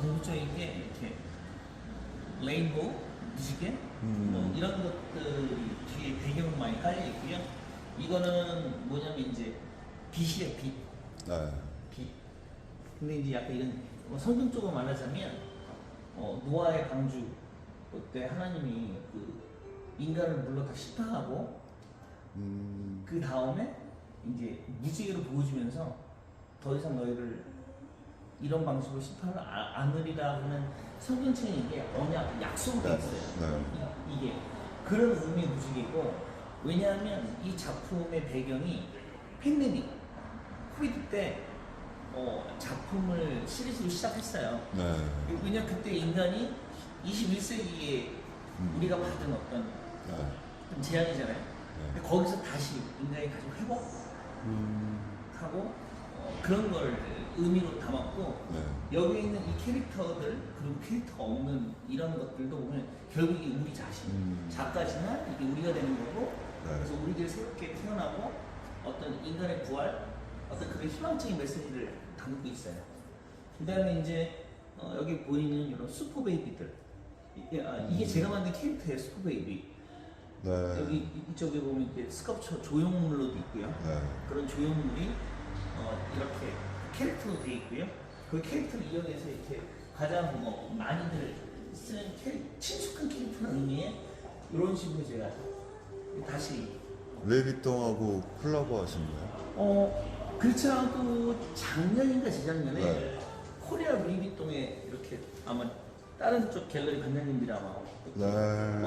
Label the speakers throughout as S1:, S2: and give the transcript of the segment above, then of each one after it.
S1: 공통적인 게 이렇게 레인보우, 무지개
S2: 음.
S1: 뭐 이런 것들이 뒤에 배경으로 많이 깔려 있고요. 이거는 뭐냐면 이제 빛이에요, 빛.
S2: 네.
S1: 빛. 근데 이제 약간 이런 뭐 성경적으로 말하자면 어, 노아의 방주 그때 하나님이 그 인간을 물러 다 심판하고
S2: 음.
S1: 그 다음에 이제 무지개로 보여주면서 더 이상 너희를 이런 방식으로 심판을 아- 않으리라 하는 성경책에 이게 언약 약속이 돼
S2: 네.
S1: 있어요.
S2: 네.
S1: 이- 이게 그런 의미의 무지개고 왜냐하면 이 작품의 배경이 팬데믹 코비드 때 어, 작품을 시리즈로 시작했어요.
S2: 네.
S1: 왜냐면 그때 인간이 21세기에
S2: 음.
S1: 우리가 받은 어떤
S2: 네.
S1: 좀 제한이잖아요. 근데 거기서 다시 인간이 다시 회복하고
S2: 음.
S1: 어, 그런 걸 의미로 담았고
S2: 네.
S1: 여기 있는 이 캐릭터들 그리고 캐릭터가 없는 이런 것들도 보면 결국 이게 우리 자신
S2: 음.
S1: 작가지만 이게 우리가 되는 거고
S2: 네.
S1: 그래서 우리들이 새롭게 태어나고 어떤 인간의 부활 어떤 그런 희망적인 메시지를 담고 있어요. 그다음에 이제 어, 여기 보이는 이런 슈퍼 베이비들 이- 아, 이게 제가 만든 캐릭터예요 슈퍼 베이비
S2: 네.
S1: 여기 이- 이쪽에 보면 이렇게 스컵처 조형물로도 있고요.
S2: 네.
S1: 그런 조형물이 어, 이렇게 캐릭터로 되어 있고요. 그 캐릭터를 이용해서 이렇게 가장 뭐 많이들 쓰는 캐, 친숙한 캐릭터라는 의미에 이런 식으로 제가 다시
S2: 레이비통하고 콜라보 하신 거예요?
S1: 어 그렇지 않아도 작년인가 재작년에
S2: 네.
S1: 코리아 루이비통에 이렇게 아마 다른 쪽 갤러리 관장님들이 아마
S2: 네.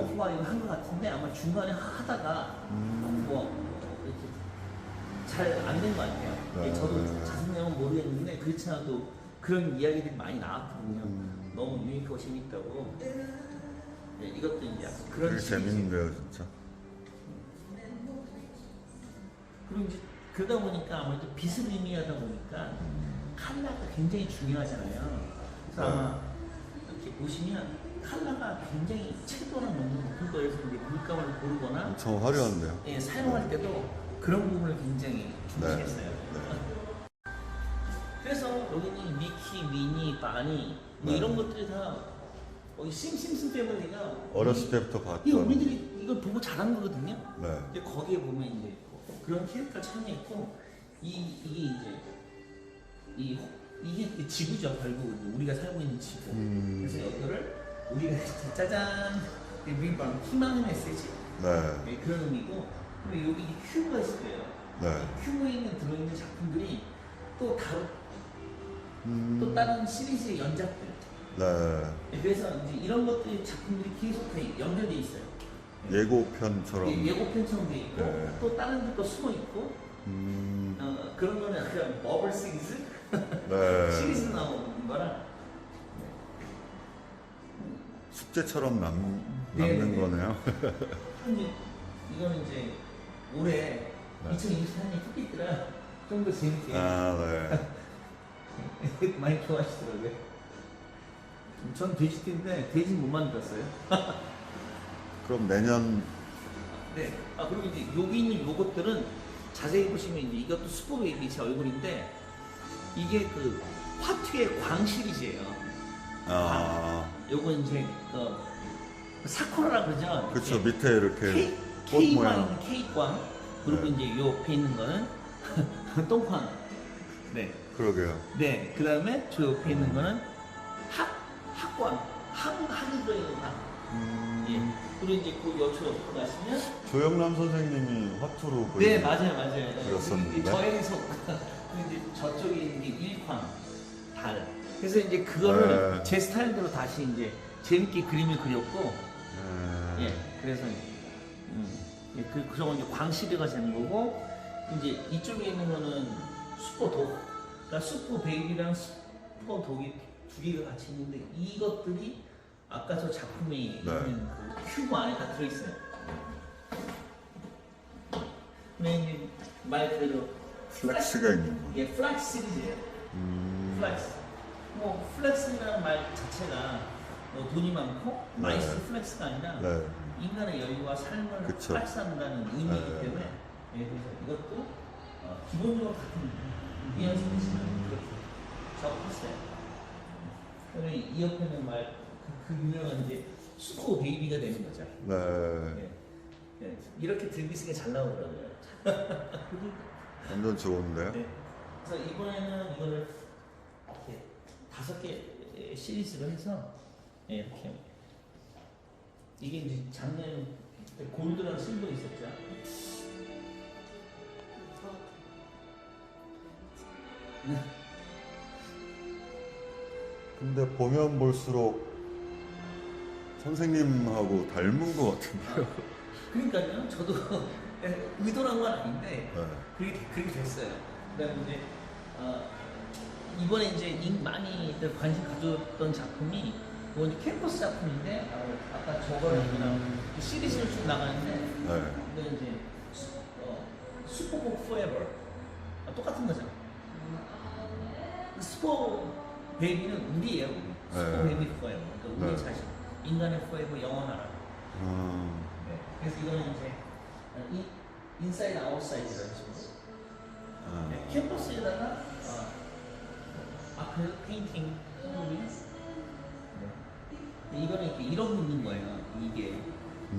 S1: 오프가 이거 한것 같은데 아마 중간에 하다가
S2: 음.
S1: 뭐 이렇게 잘 안 된 것 같아요.
S2: 네.
S1: 저도 자세한 내용은 모르겠는데 그렇지 않아도 그런 이야기들이 많이 나왔거든요.
S2: 음.
S1: 너무 유니크하고 재밌다고. 네, 이것도 이제 약간 그런
S2: 되게
S1: 시리즈.
S2: 재밌는데요, 진짜.
S1: 그리고 이제 그러다 보니까 아무래도 빛을 의미하다 보니까 컬러가 굉장히 중요하잖아요. 그래서
S2: 네.
S1: 아마 이렇게 보시면 컬러가 굉장히 채도나 농도 높을 거여서 이제 물감을 고르거나
S2: 엄청 화려한데요.
S1: 예, 사용할 때도 그런 부분을 굉장히 중시했어요. 미니, 바니 뭐
S2: 네.
S1: 이런 것들이 다 거의 심심슨 패밀리가
S2: 어렸을
S1: 이-
S2: 때부터 봤던.
S1: 우리들이 이걸 보고 자란 거거든요.
S2: 네.
S1: 근데 거기에 보면 이제 그런 캐릭터 참여했고 이 이게 이제 이 호- 이게 지구죠 결국 우리가 살고 있는 지구.
S2: 음.
S1: 그래서 이거를 우리가 이제 짜잔 리방 희망의 메시지
S2: 네.
S1: 네, 그런 의미고 그리고 여기 큐브가 있어요.
S2: 네.
S1: 이 큐브에 있는 들어있는 작품들이 또 다른
S2: 음.
S1: 또 다른 시리즈의 연작들.
S2: 네.
S1: 네, 그래서 이제 이런 것들이 작품들이 계속 다 연결돼 있어요.
S2: 예고편처럼.
S1: 예, 예고편처럼 돼 있고
S2: 네.
S1: 또 다른 것도 숨어 있고
S2: 음.
S1: 어, 그런 거는 약간 버블 시리즈
S2: 네.
S1: 시리즈 나오는 거랑
S2: 숙제처럼 남,
S1: 네,
S2: 남는
S1: 네.
S2: 거네요.
S1: 이제 이거는 이제 올해
S2: 네.
S1: 2024년 토끼들아 좀 더 재밌게
S2: 아, 네.
S1: 많이 좋아하시더라고요. 전 돼지띠인데 돼지 못 만들었어요.
S2: 그럼 내년
S1: 네. 아 그리고 이제 여기 있는 요것들은 자세히 보시면 이제 이것도 슈퍼베이비 제 얼굴인데 이게 그 화투의 광 시리즈예요.
S2: 아,
S1: 요거 이제 그 사쿠라라 그러죠.
S2: 그쵸
S1: 이렇게
S2: 밑에 이렇게
S1: K
S2: 꽃
S1: K
S2: 모양.
S1: 광 K 광 그리고
S2: 네.
S1: 이제 요 옆에 있는 거는 똥광. 네.
S2: 그러게요.
S1: 네. 그 다음에 저 옆에 있는 거는 학 학광. 학 학이 들어있는 학.
S2: 음,
S1: 예. 그리고 이제 그 여초 옆으로 가시면
S2: 조영남 선생님이 화투로
S1: 네
S2: 보여준-
S1: 맞아요 맞아요
S2: 그렇습니다.
S1: 저의 그리고 이제 저쪽에 있는 게 일광 달 그래서 이제 그거를
S2: 네.
S1: 제 스타일대로 다시 이제 재밌게 그림을 그렸고
S2: 네.
S1: 예 그래서 음, 예, 그 그런 이제 광시대가 되는 거고 이제 이쪽에 있는 거는 슈퍼독 그러니까 슈퍼 베이비랑 슈퍼 독이 두 개가 같이 있는데 이것들이 아까 저 작품에 있는 그 큐브 안에 다 들어있어요. 근데 말 그대로
S2: 플렉스가 있는 거.
S1: 예, 플렉스 시리즈예요.
S2: 음,
S1: 플렉스. 뭐 플렉스라는 말 자체가 뭐 돈이 많고
S2: 네.
S1: 나이스 플렉스가 아니라
S2: 네.
S1: 인간의 여유와 삶을
S2: 그쵸.
S1: 플렉스한다는 의미이기
S2: 네.
S1: 때문에 예, 그래서 이것도 어, 기본적으로 같은 위안 시리즈는 그렇게 작업했어요. 그러면 이 옆에는 말, 그, 그 유명한 이제 슈퍼 베이비가 되는 거죠.
S2: 네.
S1: 네. 네. 이렇게 있으니까 잘 나오더라고요.
S2: 완전 좋은데요?
S1: 네. 그래서 이번에는 이거를 이렇게 다섯 개 시리즈로 해서 네, 이렇게 이게 이제 작년 골드랑 실버 있었죠.
S2: 근데 보면 볼수록 선생님하고 닮은 것 같은데요?
S1: 그러니까요. 저도 의도한 건 아닌데
S2: 네.
S1: 그렇게 그렇게 됐어요. 그다음에 이제 어, 이번에 이제 인- 많이들 관심 가졌던 작품이 그거 이제 캠퍼스 작품인데 어, 아까 저거를 그냥 시리즈로 쭉 나가는데
S2: 네.
S1: 근데 이제 수- 어, 슈퍼복 포에버 아, 똑같은 거잖아. 슈퍼 베이비는 우리예요. 우리. 슈퍼
S2: 네.
S1: 베이비 포에버. 그러니까 우리
S2: 네.
S1: 자신. 인간의 포에버 영원하라.
S2: 음,
S1: 네. 그래서 이거는 이제 인, 인사이드 아웃사이드라는 식으로
S2: 아,
S1: 네, 캠퍼스에다가 어, 아크 페인팅 해놓으면 네. 이거는 이렇게 이런 붙는 거예요. 이게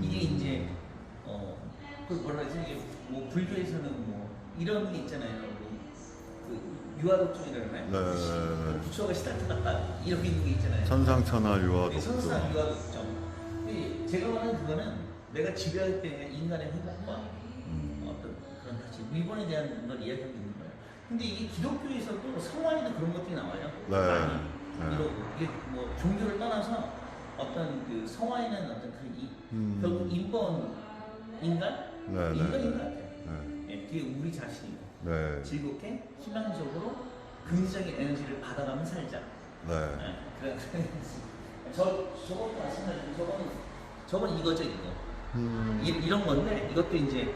S1: 이게
S2: 음.
S1: 이제 어, 그 뭐라 하지? 이게 뭐 불교에서는 뭐 이런 게 있잖아요. 뭐, 그 유아독종이라고
S2: 네.
S1: 하나요? 부처가 시달렸다 이렇게 있는 게 있잖아요.
S2: 천상천하
S1: 네,
S2: 유아독.
S1: 유아독종. 근데 제가 말하는 그거는 내가 지배할 때 인간의 행복과
S2: 음,
S1: 어떤 그런 가치, 일본에 대한 걸 이야기하고 있는 거예요. 근데 이게 기독교에서도 성화에도 그런 것들이 나와요.
S2: 네.
S1: 많이
S2: 네.
S1: 이러고 이게 뭐 종교를 떠나서 어떤 그 성화에는 어떤 그 이,
S2: 음.
S1: 결국 인본 인간
S2: 네, 네,
S1: 인간인
S2: 네.
S1: 것 같아요.
S2: 네.
S1: 예, 그게 우리 자신이고
S2: 네.
S1: 즐겁게 희망적으로 긍정적인 에너지를 받아가면 살자.
S2: 네.
S1: 네, 그래. 저 저것도 마찬가지고 저거는 저건 이거죠 이거.
S2: 음,
S1: 이, 이런 건데 이것도 이제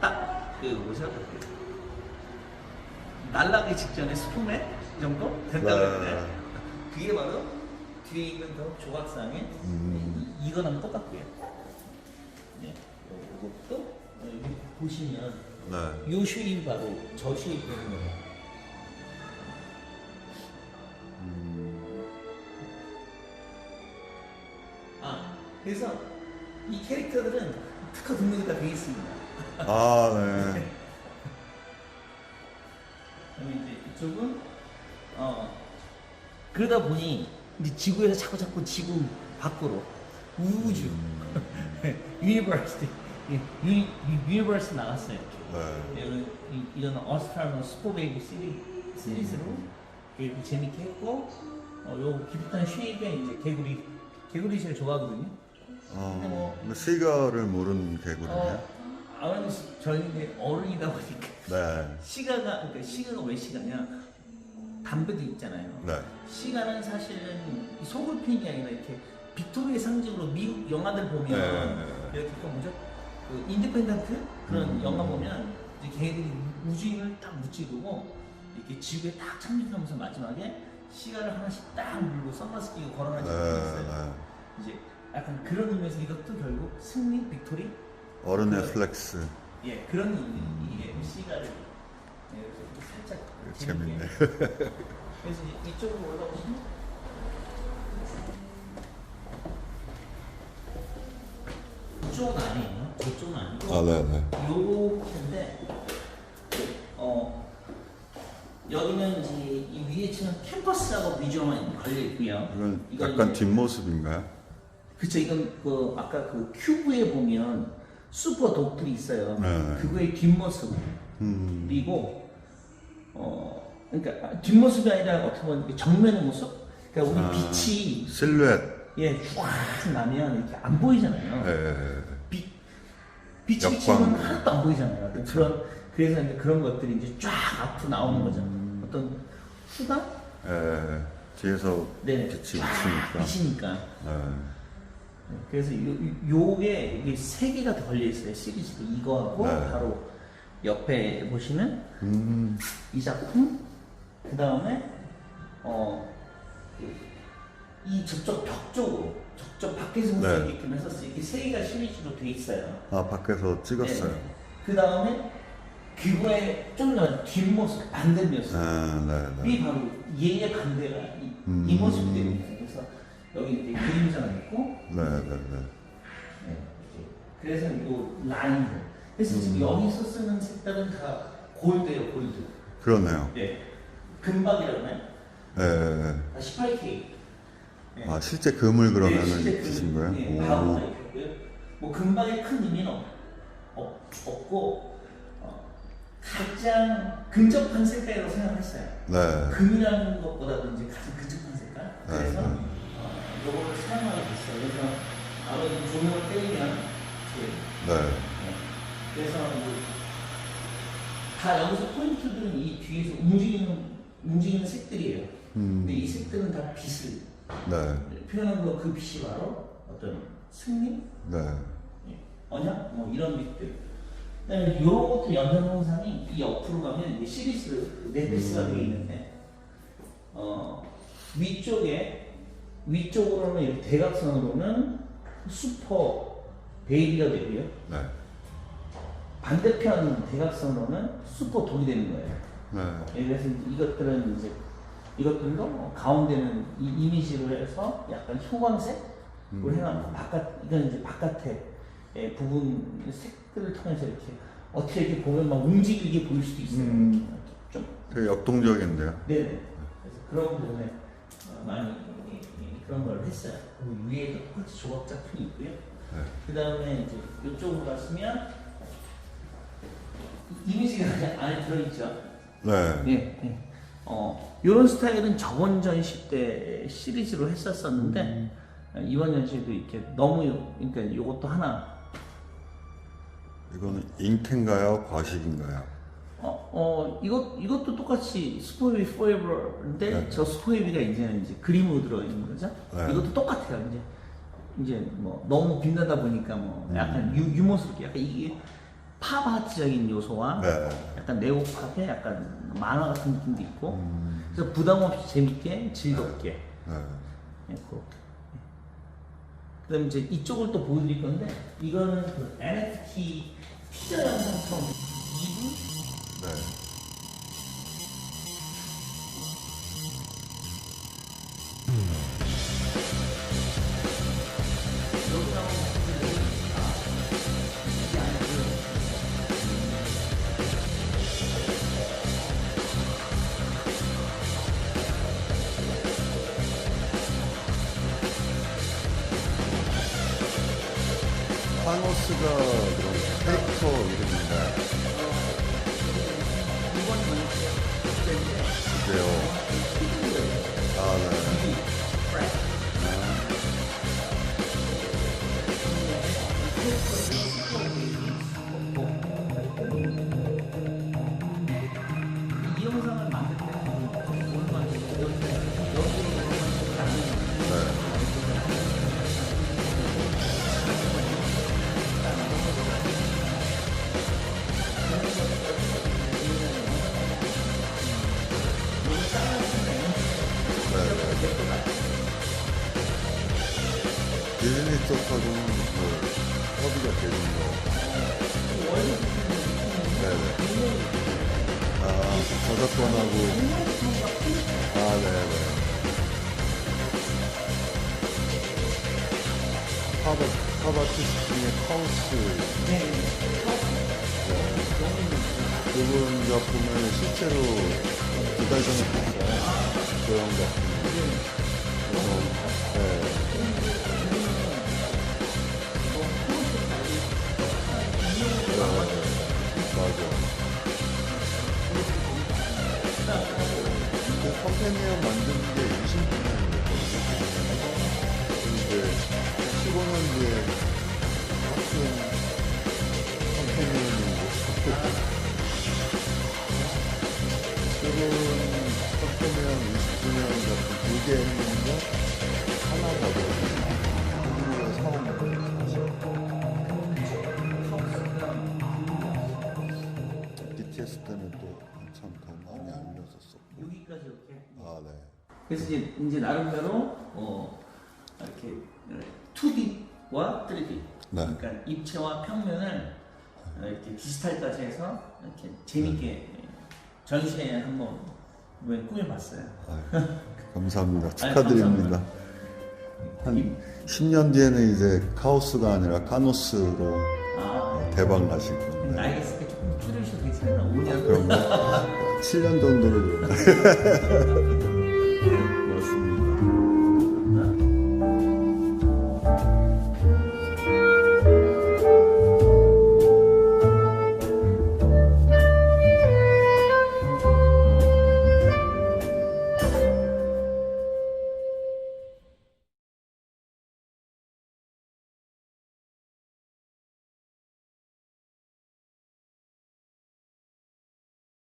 S1: 딱 그 뭐죠? 날라가기 직전에 스포맨 정도 된다
S2: 네.
S1: 그러는데 그게 바로 뒤에 있는 그 조각상의
S2: 음.
S1: 이, 이거랑 똑같고요. 네, 이것도 어, 여기 보시면
S2: 네.
S1: 요 쉐입이 바로 저 쉐입 되는 거예요.
S2: 음,
S1: 아 그래서 이 캐릭터들은 특허 등록이 다돼 있습니다.
S2: 아, 네.
S1: 그다음에 이제 이쪽은 어 그러다 보니 이제 지구에서 자꾸 자꾸 지구 밖으로 우주 유니버시티 유니 유니버스 나갔어요
S2: 네.
S1: 이런 이- 이런 어스트랄로 스포베이비 시리 시리즈로 이렇게 재밌게 했고 어 요 기프탄 쉐입에 이제 개구리 개구리 제일 좋아하거든요.
S2: 어, 근데 시가를 모르는 개구리네.
S1: 어 아버님 저희 이제 어른이다 보니까
S2: 네.
S1: 시가가 그러니까 시가가 왜 시가냐 담배도 있잖아요.
S2: 네.
S1: 시가는 사실은 소글핀이 아니라 이렇게 빅토리의 상징으로 미국 영화들 보면
S2: 네.
S1: 이렇게 그 뭐죠? 그 인디펜던트 그런
S2: 음.
S1: 영화 보면 이제 걔네들이 우주인을 딱 무찌르고 이렇게 지구에 딱 착륙하면서 마지막에 시가를 하나씩 딱 물고 선글라스 끼고 걸어가는
S2: 네.
S1: 장면이 있어요.
S2: 네.
S1: 이제 약간 그런 의미에서 이것도 결국 승리 빅토리
S2: 어른의 플렉스.
S1: 예 그런 의미 이게 시가를 예, 살짝
S2: 재밌네.
S1: 그래서 이- 이쪽으로 올라오시면 이쪽은 아니에요. 저쪽은 아니고
S2: 아, 네, 네.
S1: 요렇게인데 어 여기는 이제 이 위에 치는 캠퍼스하고 위주로만 걸려 있고요.
S2: 이건
S1: 이건
S2: 약간
S1: 이제-
S2: 뒷모습인가요?
S1: 그쵸 이건 그 아까 그 큐브에 보면 슈퍼 독들이 있어요.
S2: 네.
S1: 그거의 뒷모습.
S2: 음,
S1: 어 그러니까 아, 뒷모습이 아니라 어떻게 보면 정면의 모습. 그러니까 우리
S2: 아.
S1: 빛이
S2: 실루엣.
S1: 예, 쫙 나면 이렇게 안 보이잖아요.
S2: 네.
S1: 빛 빛이. 비치면 하나도 안 보이잖아요. 그런 그래서 이제 그런 것들이 이제 쫙 앞으로 나오는 거죠.
S2: 음.
S1: 어떤 후가
S2: 네. 뒤에서
S1: 네,
S2: 빛이
S1: 쫙
S2: 비치니까.
S1: 비치니까.
S2: 네.
S1: 그래서 요, 요게 이게 세 개가 더 걸려 있어요. 시리즈도 이거하고
S2: 네.
S1: 바로 옆에 보시면
S2: 음,
S1: 이 작품 그 다음에 어, 이 저쪽 벽 쪽으로 저쪽 밖에서 수
S2: 네.
S1: 있게끔 해서 이게 세 개가 시리즈로 돼 있어요.
S2: 아, 밖에서 찍었어요.
S1: 그 다음에 그거의 좀 더 뒷모습 반대면서
S2: 아, 네, 네.
S1: 이 바로 얘의 반대가 이,
S2: 음.
S1: 이 모습들입니다. 그래서 여기 이제 그림자가 있고
S2: 네, 네, 네.
S1: 네, 그래서 이 라인들. 그래서 지금
S2: 음.
S1: 여기서 쓰는 색깔은 다 골드예요, 골드.
S2: 그러네요.
S1: 네. 금박이라고 하나요?
S2: 네, 네, 네.
S1: 아, 18K. 네.
S2: 아, 실제 금을 그러면은
S1: 네, 금,
S2: 거예요?
S1: 네,
S2: 오.
S1: 있고요. 뭐 금박의 큰 의미는 없, 없, 없 고 어, 가장 근접한 색깔이라고 생각했어요.
S2: 네.
S1: 금이라는 것보다도 이제 가장 근접한 색깔. 그래서
S2: 네.
S1: 어, 이거를 사용하게 됐어요. 그래서 아버지 조명을 때리면
S2: 네.
S1: 네. 그래서 이제 다 여기서 포인트들은 이 뒤에서 움직이는 움직이는 색들이에요. 근데 이
S2: 음.
S1: 색들은 다 빛을
S2: 네.
S1: 표현한 거그 빛이 바로 어떤 승리,
S2: 네.
S1: 예, 언약, 뭐 이런 빛들. 그다음에 이런 것도 연산홍상이 이 옆으로 가면 시리즈 네트스가
S2: 음.
S1: 되어 있는데 어 위쪽에 위쪽으로는 이렇게 대각선으로는 슈퍼 베이비가 되고요.
S2: 네.
S1: 반대편 대각선으로는 슈퍼 독이 되는 거예요.
S2: 네.
S1: 예, 그래서 이것들은 이제 이것들도 뭐 가운데는 이 이미지로 해서 약간 형광색으로
S2: 음.
S1: 해놨고 바깥 이건 이제 바깥에 예, 부분 색들을 통해서 이렇게 어떻게 이렇게 보면 막 움직이게 보일 수도 있어요.
S2: 음.
S1: 좀
S2: 되게 역동적인데요.
S1: 네네. 그래서 그런 부분에 어, 많이 그런 걸 했어요. 그리고 위에도 똑같이 조각 작품이 있고요.
S2: 네.
S1: 그 다음에 이제 이쪽으로 갔으면 이- 이미지가 안에 들어있죠.
S2: 네.
S1: 예, 예. 어, 이런 스타일은 저번 전시 때 시리즈로 했었었는데 어, 이번 전시도 이렇게 너무 그러니까 이것도 하나
S2: 이거는 잉크인가요? 과식인가요?
S1: 어, 어 이것 이것도 똑같이 스포이비 포에버인데
S2: 네.
S1: 저 스포이비가 이제는 이제 그림으로 들어 있는 거죠.
S2: 네.
S1: 이것도 똑같아요. 이제 이제 뭐 너무 빛나다 보니까 뭐
S2: 음.
S1: 약간 유, 유머스럽게 약간 이게 팝 아트적인 요소와
S2: 네.
S1: 약간 네오팝의 약간 만화 같은 느낌도 있고
S2: 음.
S1: 그래서 부담 없이 재밌게 즐겁게
S2: 네.
S1: 예, 그렇게. 그다음 이제 이쪽을 또 보여드릴 건데 이거는 그 NFT 티저 영상처럼 2분
S2: 네. 파 노스가 그럼 캐릭터 이름인가 아, 저작권하고. 아, 네네. 팝, 팝 아티스트 중에 카우스. 그분 작품을 실제로 두달 전에 봤어요. 그런 작품. 그래서, 네. 네, 맞아. 그 컴패니언 만드는 게 20년이 됐거든요. 근데 15년 뒤에 같은 컴패니언이 지금 컴패니언 20주년 작품 두개 했는데 하나 가져왔어요. 우리가 사온 거예요. BTS 때는 또 한참 더 많이 알려졌었고.
S1: 여기까지 이렇게
S2: 아, 네.
S1: 그래서 이제, 이제 나름대로 어, 이렇게 2D와 3D
S2: 네.
S1: 그러니까 입체와 평면을 이렇게 디지털까지 해서 이렇게 재밌게 전시회 한번 꾸며봤어요.
S2: 아유, 감사합니다. 축하드립니다. 한
S1: 이-
S2: 10년 뒤에는 이제 카오스가 아니라 카노스로
S1: 아,
S2: 대박 나실.
S1: 나이 있으니까 조금 줄이셔도 괜찮나? 5년.
S2: 그럼 7년 정도를